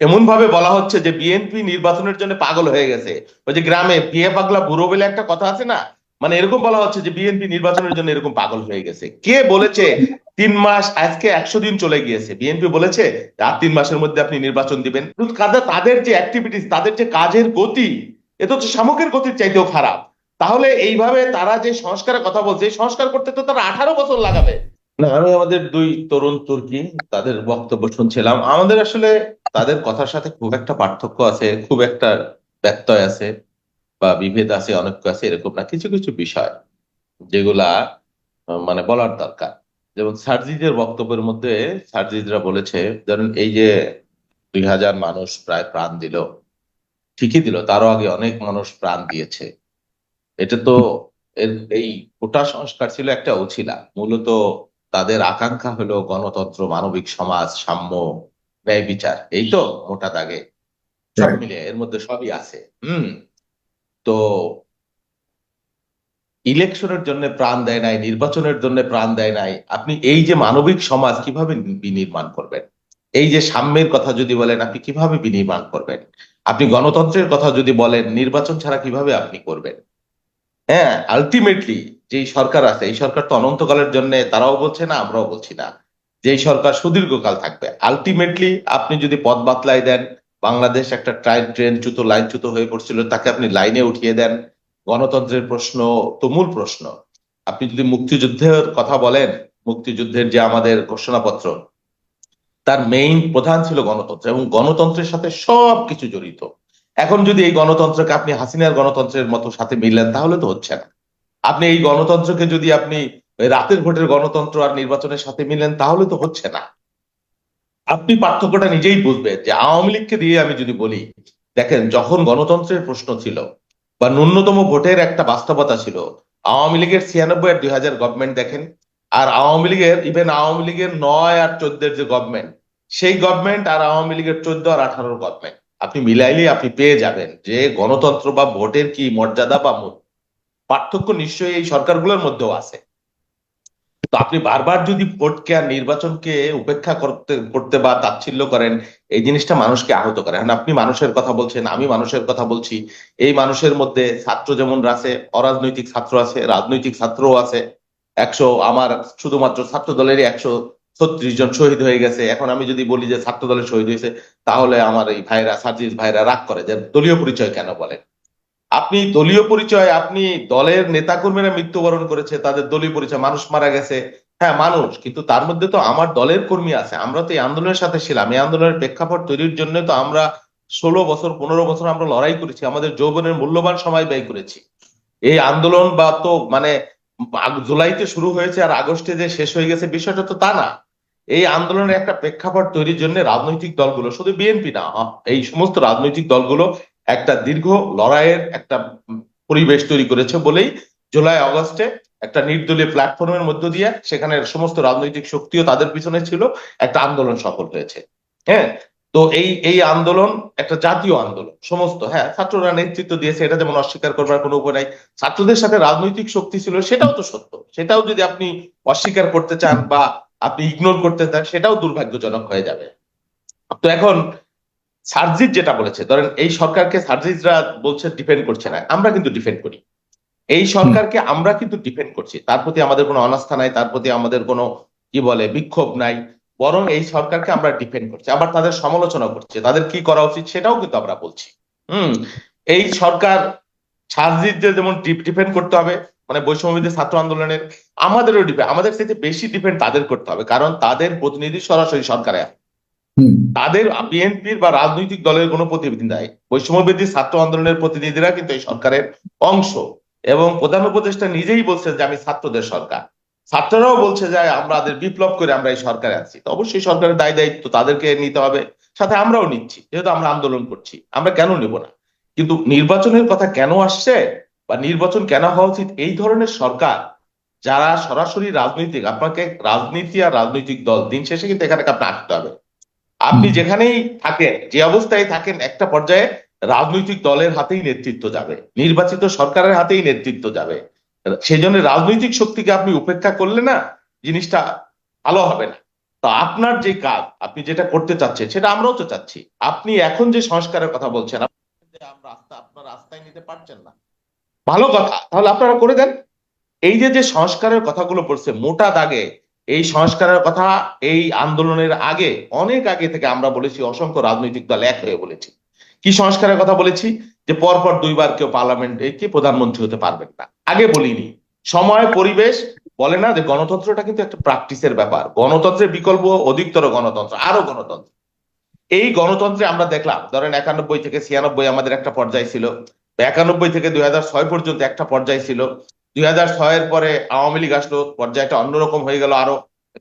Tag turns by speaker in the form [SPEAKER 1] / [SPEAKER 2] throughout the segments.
[SPEAKER 1] এমন ভাবে বলা হচ্ছে যে বিএনপি নির্বাচনের জন্য পাগল হয়ে গেছে। ওই যে গ্রামে বিয়ে পাগলা বুড়ো বলে একটা কথা আছে না? মানে এরকম বলা হচ্ছে যে বিএনপি নির্বাচনের জন্য এরকম পাগল হয়ে গেছে। কে বলেছে? তিন মাস আজকে একশো দিন চলে গিয়েছে। বিএনপি বলেছে আর তিন মাসের মধ্যে আপনি নির্বাচন দিবেন। তাদের যে অ্যাক্টিভিটিস তাদের যে কাজের গতি, এ তো হচ্ছে শামুকের গতির চাইতেও খারাপ। তাহলে এইভাবে তারা যে সংস্কারের কথা বলছে সংস্কার করতে তো তারা আঠারো বছর লাগাবে। না আমি আমাদের দুই তরুণ তুর্কি, তাদের বক্তব্য শুনছিলাম। আমাদের আসলে তাদের কথার সাথে খুব একটা পার্থক্য আছে, খুব একটা ব্যত্যয় আছে বা বিভেদ আছে, অনৈক্য আছে, এরকম না। কিছু কিছু বিষয় যেগুলা মানে বলার দরকার। যেমন সার্জিদের বক্তব্যের মধ্যে সার্জিদরা বলেছে, ধরেন এই যে দুই হাজার মানুষ প্রায় প্রাণ দিল, ঠিকই দিল, তারও আগে অনেক মানুষ প্রাণ দিয়েছে। এটা তো এই কোটা সংস্কার ছিল একটা অছিলা। মূলত তাদের আকাঙ্ক্ষা হলো গণতন্ত্র মানবিক সমাজ সাম্য ন্যায় বিচার। এই তো মোটা দাগে। সব মিলিয়ে এর মধ্যে সবই আছে। হুম। তো ইলেকশনের জন্য প্রাণ দেয় নাই নির্বাচনের জন্য প্রাণ দেয় নাই। আপনি এই যে মানবিক সমাজ কীভাবে বিনির্মাণ করবেন? এই যে সাম্যের কথা যদি বলেন আপনি কীভাবে বিনির্মাণ করবেন? আপনি গণতন্ত্রের কথা যদি বলেন নির্বাচন ছাড়া কীভাবে আপনি করবেন? হ্যাঁ আলটিমেটলি যেই সরকার আছে, এই সরকার তো অনন্তকালের জন্য তারাও বলছে না, আমরাও বলছি না। যে সরকার সুদীর্ঘকাল থাকবে। আলটিমেটলি আপনি যদি পথ বাতলাই দেন, বাংলাদেশ একটা ট্রাইন ট্রেনচ্যুত লাইনচ্যুত হয়ে পড়ছিল, তাকে আপনি লাইনে উঠিয়ে দেন। গণতন্ত্রের প্রশ্ন তুমুল প্রশ্ন। আপনি যদি মুক্তিযুদ্ধের কথা বলেন, মুক্তিযুদ্ধের যে আমাদের ঘোষণাপত্র, তার মেইন প্রধান ছিল গণতন্ত্র এবং গণতন্ত্রের সাথে সব কিছু জড়িত। এখন যদি এই গণতন্ত্রকে আপনি হাসিনার গণতন্ত্রের মতো সাথে মিললেন, তাহলে তো হচ্ছে না। আপনি এই গণতন্ত্রকে যদি আপনি রাতের ভোটের গণতন্ত্র আর নির্বাচনের সাথে মিলেন, তাহলে তো হচ্ছে না আপনি পার্থক্যটা নিজেই বুঝবেন যে আওয়ামী লীগকে দিয়ে আমি যদি বলি, দেখেন, যখন গণতন্ত্রের প্রশ্ন ছিল বা ন্যূনতম ভোটের একটা বাস্তবতা ছিল, আওয়ামী লীগের ছিয়ানব্বই আর দুই হাজার গভর্নমেন্ট দেখেন, আর আওয়ামী লীগের ইভেন আওয়ামী লীগের নয় আর চোদ্দের যে গভর্নমেন্ট সেই গভর্নমেন্ট আর আওয়ামী লীগের চোদ্দ আর আঠারোর গভর্নমেন্ট আপনি মিলাইলে আপনি পেয়ে যাবেন যে গণতন্ত্র বা ভোটের কি মর্যাদা বা মূল্য। পার্থক্য নিশ্চয়ই এই সরকারগুলোর মধ্যেও আছে। তো আপনি বারবার যদি ভোটকে আর নির্বাচনকে উপেক্ষা করতে করতে বা তাচ্ছিল্য করেন, এই জিনিসটা মানুষকে আহত করে। এখন আপনি মানুষের কথা বলছেন, আমি মানুষের কথা বলছি। এই মানুষের মধ্যে ছাত্র যেমন আছে, অরাজনৈতিক ছাত্র আছে, রাজনৈতিক ছাত্রও আছে। একশো, আমার শুধুমাত্র ছাত্র দলেরই একশো ছত্রিশ জন শহীদ হয়ে গেছে। এখন আমি যদি বলি যে ছাত্র দলের শহীদ হয়েছে, তাহলে আমার এই ভাইরা, সার্জিস ভাইরা রাগ করে যে দলীয় পরিচয় কেন বলেন? আপনি দলীয় পরিচয়, আপনি দলের নেতাকর্মীরা মৃত্যুবরণ করেছে, তাদের দলীয় পরিচয়, মানুষ মারা গেছে। হ্যাঁ মানুষ, কিন্তু তার মধ্যে তো আমার দলের কর্মী আছে। আমরা তো এই আন্দোলনের সাথে ছিলাম। এই আন্দোলনের প্রেক্ষাপট তৈরির জন্য তো আমরা ষোলো বছর, পনেরো বছর আমরা লড়াই করেছি, আমাদের যৌবনের মূল্যবান সময় ব্যয় করেছি। এই আন্দোলন বা তো মানে জুলাইতে শুরু হয়েছে আর আগস্টে যে শেষ হয়ে গেছে, বিষয়টা তো তা না। এই আন্দোলনের একটা প্রেক্ষাপট তৈরির জন্য রাজনৈতিক দলগুলো, শুধু বিএনপি না এই সমস্ত রাজনৈতিক দলগুলো একটা দীর্ঘ লড়াইয়ের একটা পরিবেশ তৈরি করেছে বলেই জুলাই আগস্টে একটা নির্দলীয় প্ল্যাটফর্মের মধ্য দিয়ে সেখানে সমস্ত রাজনৈতিক শক্তিও তাদের পিছনে ছিল, একটা আন্দোলন সফল হয়েছে। হ্যাঁ? তো এই এই আন্দোলন একটা জাতীয় আন্দোলন, সমস্ত হ্যাঁ ছাত্ররা নেতৃত্ব দিয়েছে, এটা যেমন অস্বীকার করবার কোনো উপায় নাই, ছাত্রদের সাথে রাজনৈতিক শক্তি ছিল, সেটাও তো সত্য। সেটাও যদি আপনি অস্বীকার করতে চান বা আপনি ইগনোর করতে চান, সেটাও দুর্ভাগ্যজনক হয়ে যাবে। তো এখন সার্জিস যেটা বলেছে, ধরেন এই সরকারকে সার্জিসরা বলছে ডিফেন্ড করছে না, আমরা কিন্তু ডিফেন্ড করি। এই সরকারকে আমরা কিন্তু ডিফেন্ড করছি, তার প্রতি আমাদের কোনো অনাস্থা নাই, তার প্রতি আমাদের কোনো কি বলে, বিক্ষোভ নাই, বরং এই সরকারকে আমরা ডিফেন্ড করছি। আবার তাদের সমালোচনা করছি, তাদের কি করা উচিত সেটাও কিন্তু আমরা বলছি। হুম, এই সরকার সার্জিসদের যেমন ডিফেন্ড করতে হবে মানে বৈষম্যবিধি ছাত্র আন্দোলনের, আমাদেরও ডিপেন্ড আমাদের থেকে বেশি ডিপেন্ড তাদের করতে হবে, কারণ তাদের প্রতিনিধি সরাসরি সরকারে আছে। তাদের বিএনপির বা রাজনৈতিক দলের কোনো প্রতিনিধি নাই। বৈষম্যবিধি ছাত্র আন্দোলনের প্রতিনিধিরা কিন্তু এই সরকারের অংশ এবং প্রধান উপদেষ্টা নিজেই বলছেন যে, আমি ছাত্রদের সরকার। ছাত্ররাও বলছে যে আমাদের বিপ্লব করে আমরা এই সরকারে আছি। তো অবশ্যই সরকারের দায় দায়িত্ব তাদেরকে নিতে হবে। সাথে আমরাও নিচ্ছি, যেহেতু আমরা আন্দোলন করছি, আমরা কেন নেব না? কিন্তু নির্বাচনের কথা কেন আসছে বা নির্বাচন কেন হওয়া উচিত, এই ধরনের সরকার যারা সরাসরি রাজনৈতিক, আপনাকে রাজনীতি আর রাজনৈতিক দল দিন শেষে কিন্তু এখানে আপনি আসতে হবে। আপনি যেখানেই থাকেন, যে অবস্থায় থাকেন, একটা পর্যায়ে রাজনৈতিক দলের হাতেই নেতৃত্ব যাবে, নির্বাচিত সরকারের হাতেই নেতৃত্ব যাবে। সেই জন্য রাজনৈতিক শক্তিকে আপনি উপেক্ষা করলে না জিনিসটা ভালো হবে না। তো আপনার যে কাজ, আপনি যেটা করতে চাচ্ছেন, সেটা আমরাও তো চাচ্ছি। আপনি এখন যে সংস্কারের কথা বলছেন আপনার রাস্তায় নিতে পারছেন না। ভালো কথা, তাহলে আপনারা করে দেন। এই যে যে সংস্কারের কথাগুলো পড়ছে, মোটা দাগে এই সংস্কারের কথা, এই আন্দোলনের আগে, অনেক আগে থেকে আমরা বলেছি, অসংখ্য রাজনৈতিক দল এক হয়ে বলেছি। কি সংস্কারের কথা বলেছি? যে পরপর দুইবার কেউ পার্লামেন্টে কি প্রধানমন্ত্রী হতে পারবেন না। আগে বলিনি। সময়, পরিবেশ বলে না যে গণতন্ত্রটা কিন্তু একটা প্র্যাকটিসের ব্যাপার। গণতন্ত্রের বিকল্প অধিকতর গণতন্ত্র আরও গণতন্ত্র। এই গণতন্ত্রে আমরা দেখলাম, ধরেন একানব্বই থেকে ছিয়ানব্বই আমাদের একটা পর্যায় ছিল। একানব্বই থেকে দুই হাজার ছয় পর্যন্ত একটা পর্যায় ছিল। দুই হাজার ছয়ের পরে আওয়ামী লীগ আসলো, পর্যায়টা অন্যরকম হয়ে গেল, আরও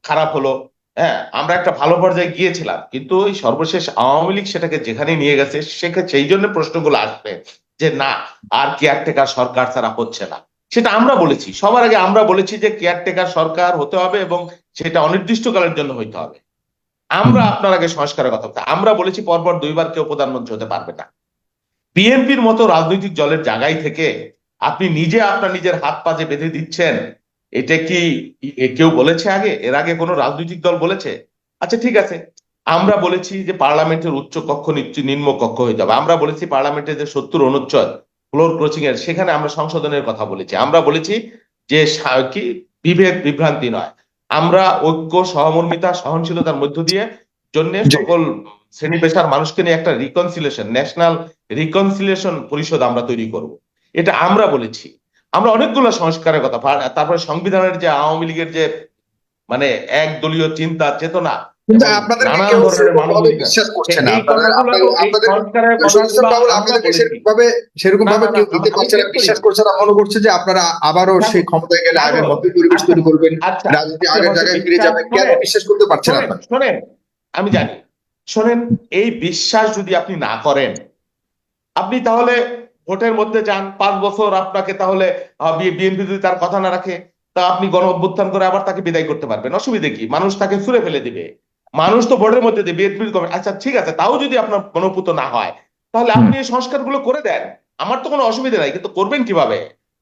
[SPEAKER 1] খারাপ হলো। হ্যাঁ আমরা একটা ভালো পর্যায়ে গিয়েছিলাম, কিন্তু ওই সর্বশেষ আওয়ামী লীগ সেটাকে যেখানে নিয়ে গেছে সেক্ষেত্রে সেই জন্য প্রশ্নগুলো আসবে যে না, আর কেয়ারটেকার সরকার ছাড়া হচ্ছে না। সেটা আমরা বলেছি, সবার আগে আমরা বলেছি যে কেয়ারটেকার সরকার হতে হবে এবং সেটা অনির্দিষ্টকালের জন্য হইতে হবে। আমরা আপনার আগে সংস্কারের কথা বলতে আমরা বলেছি পরপর দুইবার কেউ প্রধানমন্ত্রী হতে পারবে না। বিএনপির মতো রাজনৈতিক দলের জায়গায় থেকে আপনি নিজে আপনার নিজের হাত পাজে বেঁধে দিচ্ছেন এটা কি কেউ বলেছে আগে? এর আগে কোনো রাজনৈতিক দল বলেছে? আচ্ছা ঠিক আছে। আমরা বলেছি যে পার্লামেন্টের উচ্চ কক্ষ নিম্ন কক্ষ হয়ে যাবে। আমরা বলেছি পার্লামেন্টের যে সত্তর অনুচ্ছেদ ফ্লোর ক্রোচিং এর সেখানে আমরা সংশোধনের কথা বলেছি। আমরা বলেছি যে কি? বিভেদ বিভ্রান্তি নয়। আমরা ঐক্য সহমর্মিতা সহনশীলতার মধ্য দিয়ে জন্য সকল শ্রেণি পেশার মানুষকে নিয়ে একটা রিকনসিলেশন ন্যাশনাল রিকনসিলেশন পরিষদ আমরা তৈরি করব। এটা আমরা বলেছি। আমরা অনেকগুলো সংস্কারের কথা তারপরে সংবিধানের যে আওয়ামী লীগের যে মানে এক দলীয় চিন্তা চেতনা
[SPEAKER 2] আপনারা আবারও সেই ক্ষমতায় গেলে
[SPEAKER 1] কেন?
[SPEAKER 2] আগের মতোই পরিবেশ তৈরি করবেন।
[SPEAKER 1] আচ্ছা
[SPEAKER 2] রাজনীতি আগের জায়গায় ফিরে যাবে। কেন বিশ্বাস করতে পারছেন আপনারা?
[SPEAKER 1] শোনেন আমি জানি। শোনেন এই বিশ্বাস যদি আপনি না করেন আপনি তাহলে ভোটের মধ্যে যান, পাঁচ বছর আপনাকে তাহলে বিএনপি যদি তার কথা না রাখে, তা আপনি গণ অভ্যুত্থান করে আবার তাকে বিদায় করতে পারবেন। অসুবিধে কি? মানুষ তাকে ছুড়ে ফেলে দিবে। মানুষ তো ভোটের মধ্যে দিয়ে বিএনপি আচ্ছা ঠিক আছে, তাও যদি আপনার গণপুত না হয়, তাহলে আপনি এই সংস্কারগুলো করে দেন। আমার তো কোনো অসুবিধা নাই, কিন্তু করবেন কীভাবে?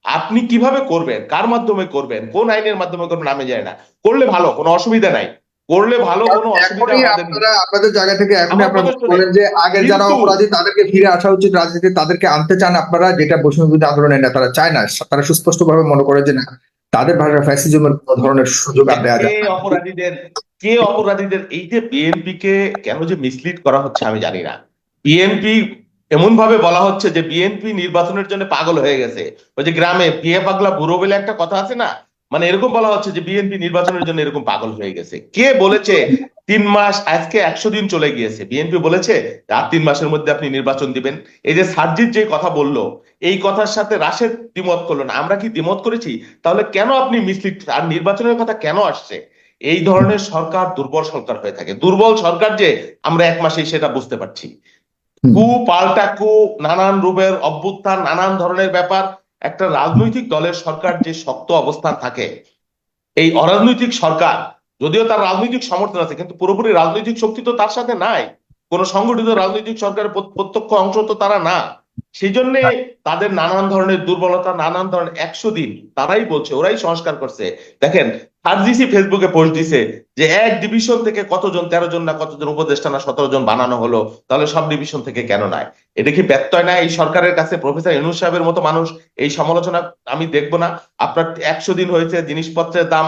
[SPEAKER 1] আপনি কীভাবে করবেন? কার মাধ্যমে করবেন? কোন আইনের মাধ্যমে করবেন? আমি জানি না। করলে ভালো, কোনো অসুবিধা নাই। করলে ভালো কোনো অসুবিধা।
[SPEAKER 2] আপনারা আপনাদের জায়গা থেকে
[SPEAKER 1] আমার
[SPEAKER 2] আপনারা বলেন যে আগের যারা অপরাধী তাদেরকে ফিরে আসা উচিত রাজনীতি তাদেরকে আনতে চান আপনারা যেটা বৈষম্য বিরোধী আন্দোলনের নেতারা চায় না। তারা সুস্পষ্ট ভাবে মনে করে যে না তাদের ভাষা ফ্যাসিজমের কোনো ধরনের সুযোগ আর দেওয়া যায়
[SPEAKER 1] অপরাধীদের কে অপরাধীদের এই যে বিএনপি কে কেন যে মিসলিড করা হচ্ছে আমি জানি না। বিএনপি এমন ভাবে বলা হচ্ছে যে বিএনপি নির্বাচনের জন্য পাগল হয়ে গেছে। ওই যে গ্রামে বিয়ে পাগলা বুড়ো বলে একটা কথা আছে না? মানে এরকম বলা হচ্ছে যে বিএনপি নির্বাচনের জন্য এরকম পাগল হয়ে গেছে। কে বলেছে তিন মাস আজকে একশো দিন চলে গিয়েছে? বিএনপি বলেছে আর তিন মাসের মধ্যে আপনি নির্বাচন দিবেন। এই যে সার্জিৎ যে কথা বলল এই কথার সাথে রাশেদ দ্বিমত করল না। আমরা কি দ্বিমত করেছি? তাহলে কেন আপনি মিসলিড আর নির্বাচনের কথা কেন আসছে? এই ধরনের সরকার দুর্বল সরকার হয়ে থাকে। দুর্বল সরকার যে আমরা এক মাসেই সেটা বুঝতে পারছি। কু পাল্টা কু নানান রূপের অভ্যুত্থান নানান ধরনের ব্যাপার। একটা রাজনৈতিক দলের সরকার যে শক্ত অবস্থান থাকে এই অরাজনৈতিক সরকার যদিও তার রাজনৈতিক সমর্থন আছে কিন্তু পুরোপুরি রাজনৈতিক শক্তি তো তার সাথে নাই। কোন সংগঠিত রাজনৈতিক সরকারের প্রত্যক্ষ অংশ তো তারা না। সেই জন্য তাদের নানান ধরনের দুর্বলতা নানান ধরনের একশো দিন তারাই বলছে ওরাই সংস্কার করছে। দেখেন আরজিসি ফেসবুকে পোস্ট দিছে যে এক ডিভিশন থেকে কতজন তেরো জন না কতজন উপদেষ্টা না সতেরো জন বানানো হলো, তাহলে সব ডিভিশন থেকে কেন নয় এটা কি ব্যত্যয় না? এই সরকারের কাছে প্রফেসর ইউনুস সাহেবের মতো মানুষ এই সমালোচনা আমি দেখব না। আপনার একশো দিন হয়েছে, জিনিসপত্রের দাম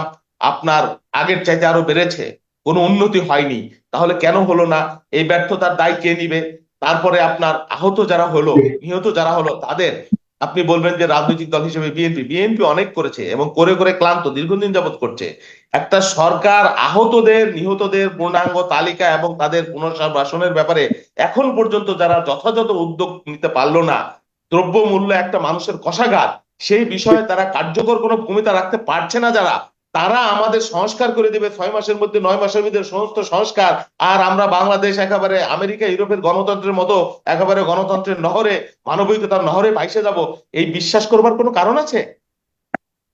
[SPEAKER 1] আপনার আগের চাইতে আরও বেড়েছে, কোনো উন্নতি হয়নি। তাহলে কেন হলো না? এই ব্যর্থতার দায় কে নিবে? তারপরে আপনার আহত যারা হলো, নিহত যারা হলো, তাদের আপনি বলবেন যে রাজনৈতিক দল হিসেবে বিএনপি বিএনপি অনেক করেছে এবং করে করে ক্লান্ত, দীর্ঘদিন যাবত করছে। একটা সরকার আহতদের, নিহতদের পূর্ণাঙ্গ তালিকা এবং তাদের পুনর্বাসনের ব্যাপারে এখন পর্যন্ত যারা যথাযথ উদ্যোগ নিতে পারল না, দ্রব্যমূল্য একটা মানুষের কষাঘাত, সেই বিষয়ে তারা কার্যকর কোনো ভূমিকা রাখতে পারছে না যারা তারা আমাদের সংস্কার করে দেবে। ছয় মাসের মধ্যে নয় মাসের মধ্যে সমস্ত সংস্কার। আর আমরা বাংলাদেশ একেবারে আমেরিকা ইউরোপের গণতন্ত্রের মতো একেবারে গণতন্ত্রের নহরে মানবিকতার নহরে ভাইসে যাব। এই বিশ্বাস করবার কোনো কারণ আছে?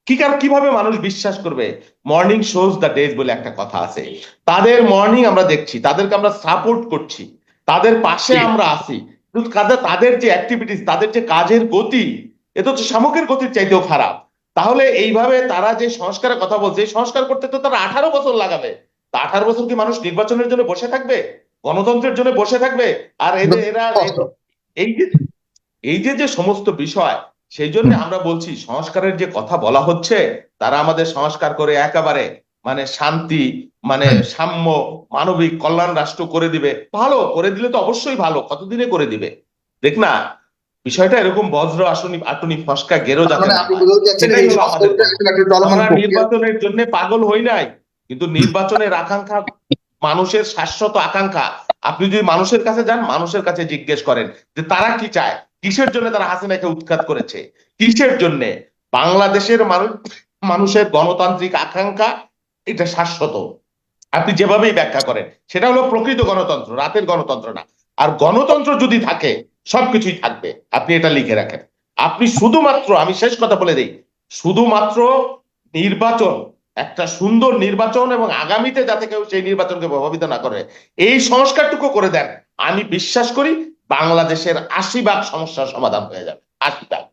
[SPEAKER 1] কি কারণ কীভাবে মানুষ বিশ্বাস করবে? মর্নিং শোজ দ্য ডেজ বলে একটা কথা আছে। তাদের মর্নিং আমরা দেখছি তাদেরকে আমরা সাপোর্ট করছি। তাদের পাশে আমরা আছি। কিন্তু তাদের যে অ্যাক্টিভিটিস তাদের যে কাজের গতি এ তো শামুকের গতির চাইতেও খারাপ। তাহলে এইভাবে তারা যে সংস্কারের কথা বলছে সংস্কার করতে তো তারা আঠারো বছর লাগাবে। তা আঠারো বছর কি মানুষ নির্বাচনের জন্য বসে থাকবে? গণতন্ত্রের জন্য বসে থাকবে? আর এদের এরা এই যে এই যে যে সমস্ত বিষয় সেই জন্য আমরা বলছি সংস্কারের যে কথা বলা হচ্ছে তারা আমাদের সংস্কার করে একেবারে মানে শান্তি মানে সাম্য মানবিক কল্যাণ রাষ্ট্র করে দিবে। ভালো করে দিলে তো অবশ্যই ভালো কতদিনে করে দিবে? দেখ না বিষয়টা এরকম বজ্র আসনি আটুনি ফসকা গেরো যাতে
[SPEAKER 2] মানে
[SPEAKER 1] আমরা নির্বাচনের জন্য পাগল হই নাই কিন্তু নির্বাচনের আকাঙ্ক্ষা মানুষের শাশ্বত আকাঙ্ক্ষা। আপনি যদি মানুষের কাছে যান মানুষের কাছে জিজ্ঞেস করেন যে তারা কি চায়? কিসের জন্য তারা হাসিনাকে উৎখাত করেছে? কিসের জন্য? বাংলাদেশের মানুষ মানুষের গণতান্ত্রিক আকাঙ্ক্ষা এটা শাশ্বত। আপনি যেভাবেই ব্যাখ্যা করেন সেটা হলো প্রকৃত গণতন্ত্র রাতের গণতন্ত্র না। আর গণতন্ত্র যদি থাকে সবকিছুই থাকবে। আপনি এটা লিখে রাখেন। আপনি শুধুমাত্র, আমি শেষ কথা বলে দিই, শুধুমাত্র নির্বাচন, একটা সুন্দর নির্বাচন এবং আগামীতে যাতে কেউ সেই নির্বাচনকে প্রভাবিত না করে, এই সংস্কারটুকু করে দেন। আমি বিশ্বাস করি বাংলাদেশের আশি ভাগ সমস্যার সমাধান হয়ে যাবে। আশি ভাগ